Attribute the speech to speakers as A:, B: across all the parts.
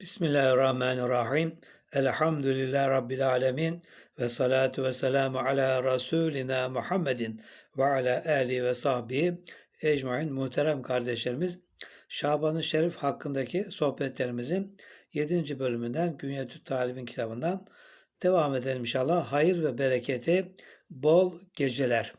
A: Bismillahirrahmanirrahim. Elhamdülillah Rabbil alemin. Ve salatu ve selamu ala Resulina Muhammedin ve ala Ali ve sahbihi ecmain muhterem kardeşlerimiz. Şaban-ı Şerif hakkındaki sohbetlerimizin 7. bölümünden Günyetü Talib'in kitabından devam edelim inşallah. Hayır ve bereketi bol geceler.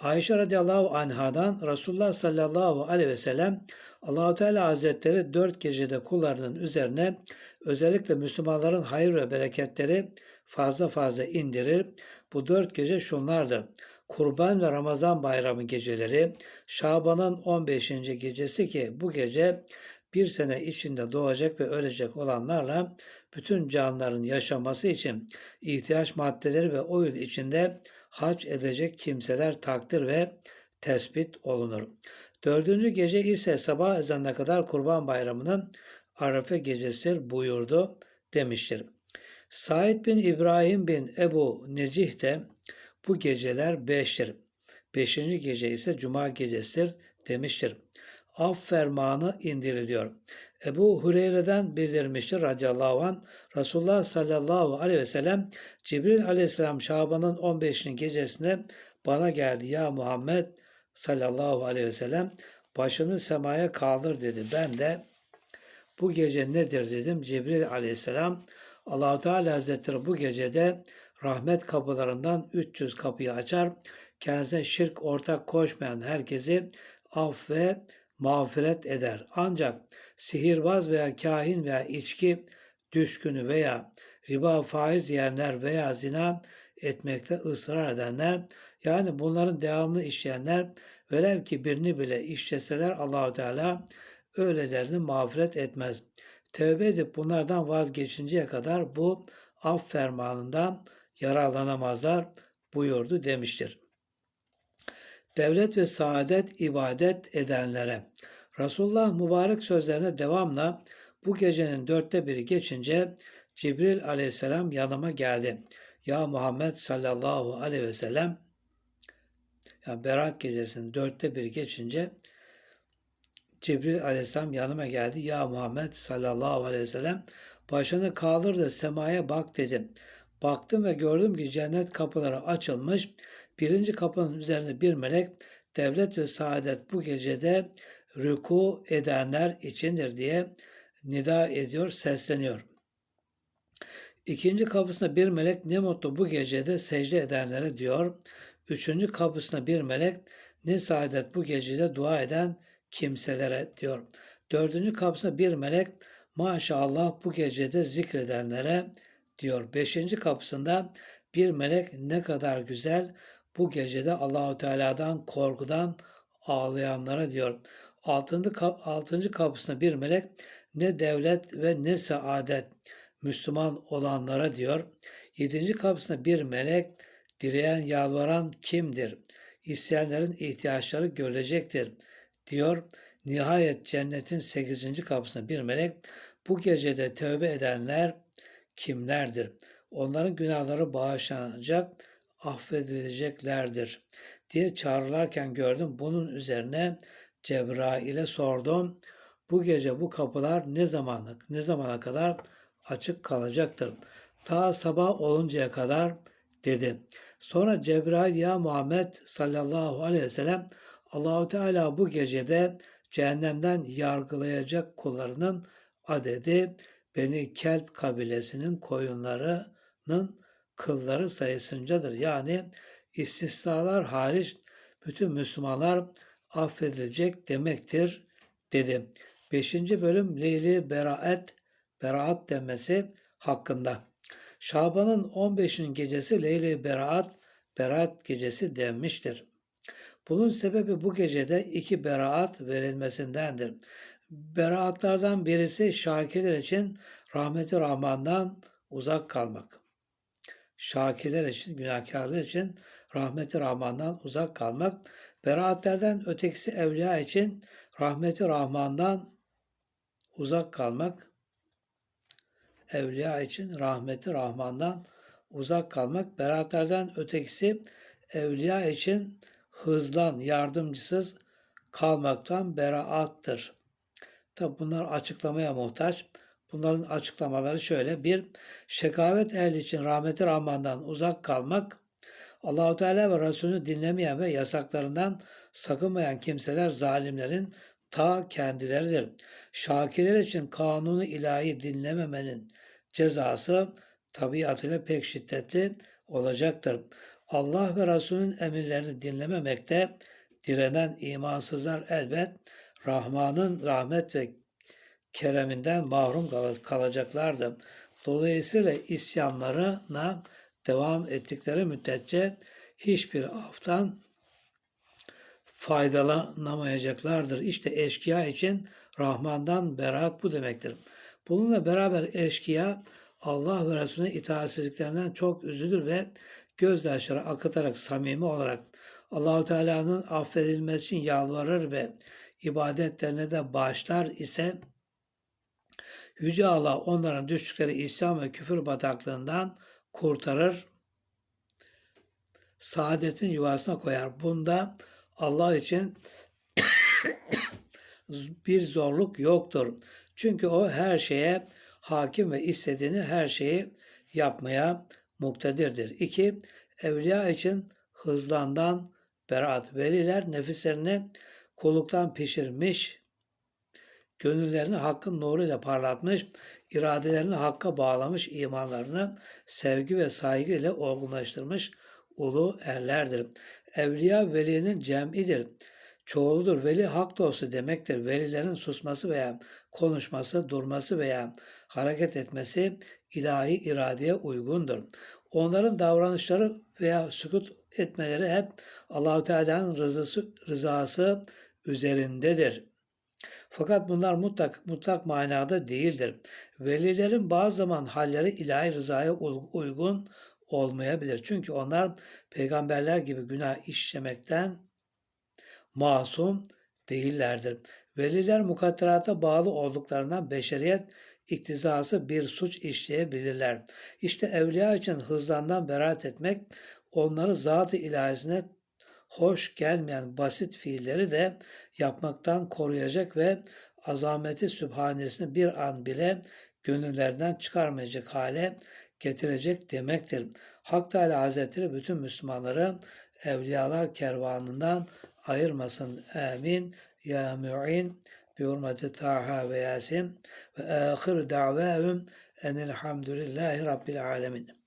A: Ayşe radıyallahu anhadan Resulullah sallallahu aleyhi ve sellem Allahu Teala Hazretleri dört gecede kullarının üzerine özellikle Müslümanların hayır ve bereketleri fazla fazla indirir. Bu dört gece şunlardır. Kurban ve Ramazan bayramı geceleri, Şaban'ın 15. gecesi ki bu gece bir sene içinde doğacak ve ölecek olanlarla bütün canlıların yaşaması için ihtiyaç maddeleri ve o yıl içinde hac edecek kimseler takdir ve tespit olunur. Dördüncü gece ise sabah ezanına kadar Kurban Bayramı'nın Arafa gecesidir buyurdu demiştir. Said bin İbrahim bin Ebu Necih de bu geceler beştir. Beşinci gece ise Cuma gecesidir demiştir. Af fermanı indiriliyor. Ebu Hureyre'den bildirmiştir radıyallahu anh. Resulullah sallallahu aleyhi ve sellem Cibril aleyhisselam Şaban'ın 15. gecesinde bana geldi. Ya Muhammed sallallahu aleyhi ve sellem başını semaya kaldır dedi. Ben de bu gece nedir dedim. Cibril aleyhisselam allah Teala Hazretleri bu gecede rahmet kapılarından 300 kapıyı açar. Kendisine şirk ortak koşmayan herkesi af ve mağfiret eder. Ancak sihirbaz veya kahin veya içki düşkünü veya riba faiz yiyenler veya zina etmekte ısrar edenler yani bunların devamlı işleyenler velev ki birini bile işleseler Allahu Teala öylelerini mağfiret etmez. Tevbe edip bunlardan vazgeçinceye kadar bu af fermanından yararlanamazlar buyurdu demiştir. Devlet ve saadet ibadet edenlere Resulullah mübarek sözlerine devamla bu gecenin dörtte biri geçince Cibril aleyhisselam yanıma geldi. Ya Muhammed sallallahu aleyhi ve sellem yani Berat gecesinin dörtte biri geçince Cibril aleyhisselam yanıma geldi. Ya Muhammed sallallahu aleyhi ve sellem başını kaldır da semaya bak dedim. Baktım ve gördüm ki cennet kapıları açılmış. Birinci kapının üzerinde bir melek devlet ve saadet bu gecede rüku edenler içindir diye nida ediyor, sesleniyor. İkinci kapısında bir melek ne mutlu bu gecede secde edenlere diyor. Üçüncü kapısında bir melek ne saadet bu gecede dua eden kimselere diyor. Dördüncü kapısında bir melek maşallah bu gecede zikredenlere diyor. Beşinci kapısında bir melek ne kadar güzel bu gecede Allahu Teala'dan korkudan ağlayanlara diyor. Altıncı, altıncı kapısında bir melek ne devlet ve ne saadet Müslüman olanlara diyor. Yedinci kapısında bir melek dileyen yalvaran kimdir? İsteyenlerin ihtiyaçları görülecektir diyor. Nihayet cennetin sekizinci kapısında bir melek bu gecede tövbe edenler kimlerdir? Onların günahları bağışlanacak, affedileceklerdir diye çağrılarken gördüm. Bunun üzerine Cebrail'e sordum. Bu gece bu kapılar ne zamana, ne zamana kadar açık kalacaktır? Ta sabah oluncaya kadar dedi. Sonra Cebrail ya Muhammed sallallahu aleyhi ve sellem Allahu Teala bu gecede cehennemden yargılayacak kullarının adedi Beni Kelp kabilesinin koyunlarının kılları sayısıncadır. Yani istisnalar hariç bütün Müslümanlar affedilecek demektir dedi. Beşinci bölüm Leyli Beraat, Beraat demesi hakkında. Şaban'ın 15. gecesi Leyli Beraat, Beraat gecesi denmiştir. Bunun sebebi bu gecede iki beraat verilmesindendir. Beraatlardan birisi şakirler için rahmeti Rahman'dan uzak kalmak. Şakirler için, günahkarlar için rahmeti Rahman'dan uzak kalmak. Beraatlerden ötekisi evliya için rahmeti Rahman'dan uzak kalmak. Evliya için rahmeti Rahman'dan uzak kalmak. Beraatlerden ötekisi evliya için hızlan, yardımcısız kalmaktan beraattır. Tabi bunlar açıklamaya muhtaç. Bunların açıklamaları şöyle. Bir, şekavet ehli için rahmeti rahmandan uzak kalmak, Allahu Teala ve Resulünü dinlemeyen ve yasaklarından sakınmayan kimseler zalimlerin ta kendileridir. Şakirler için kanunu ilahi dinlememenin cezası tabiatıyla pek şiddetli olacaktır. Allah ve Resulünün emirlerini dinlememekte direnen imansızlar elbet Rahman'ın rahmet ve kereminden mahrum kal- kalacaklardı. Dolayısıyla isyanlarına devam ettikleri müddetçe hiçbir aftan faydalanamayacaklardır. İşte eşkıya için Rahman'dan beraat bu demektir. Bununla beraber eşkıya Allah ve Resulüne itaatsizliklerinden çok üzülür ve gözyaşları akıtarak samimi olarak Allahu Teala'nın affedilmesi için yalvarır ve ibadetlerine de bağışlar ise Yüce Allah onların düştükleri isyan ve küfür bataklığından kurtarır, saadetin yuvasına koyar. Bunda Allah için bir zorluk yoktur. Çünkü o her şeye hakim ve istediğini her şeyi yapmaya muktedirdir. 2. Evliya için hızlandan beraat. Veliler nefislerini kulluktan pişirmiş, gönüllerini hakkın nuruyla parlatmış, iradelerini hakka bağlamış, imanlarını sevgi ve saygı ile olgunlaştırmış ulu erlerdir. Evliya velinin cem'idir. Çoğuludur. Veli hak dostu demektir. Velilerin susması veya konuşması, durması veya hareket etmesi ilahi iradeye uygundur. Onların davranışları veya sükut etmeleri hep Allahu Teala'nın rızası, rızası üzerindedir. Fakat bunlar mutlak mutlak manada değildir. Velilerin bazı zaman halleri ilahi rızaya uygun olmayabilir. Çünkü onlar peygamberler gibi günah işlemekten masum değillerdir. Veliler mukadderata bağlı olduklarından beşeriyet iktizası bir suç işleyebilirler. İşte evliya için hızlandan beraat etmek, onları zat-ı ilahisine hoş gelmeyen basit fiilleri de yapmaktan koruyacak ve azameti sübhanesini bir an bile gönüllerden çıkarmayacak hale getirecek demektir. Hak Teala Hazretleri bütün Müslümanları evliyalar kervanından ayırmasın. Amin. Ya mu'in bi hurmeti Taha ve Yasin ve ahir da'vahum enelhamdülillahi rabbil alemin.